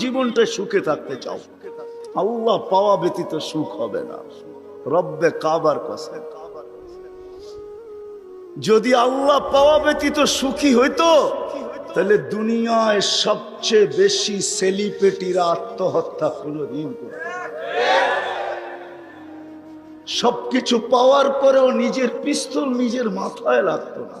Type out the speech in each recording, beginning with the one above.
জীবনটা সুখে থাকতে চাও। আল্লাহ পাওয়া ব্যতীত সুখ হবে না। রব্বে কাবার কসম। যদি আল্লাহ পাওয়া ব্যতীত সুখী হইতো, তাহলে দুনিয়ায় সবচেয়ে বেশি সেলিব্রিটিরা আত্মহত্যা কোনোদিন করত সবকিছু পাওয়ার পরেও নিজের পিস্তল নিজের মাথায় লাগতো না।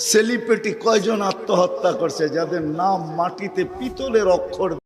সেলিব্রিটি কয়জন আত্মহত্যা করছে যাদের নাম মাটিতে পিতলের অক্ষর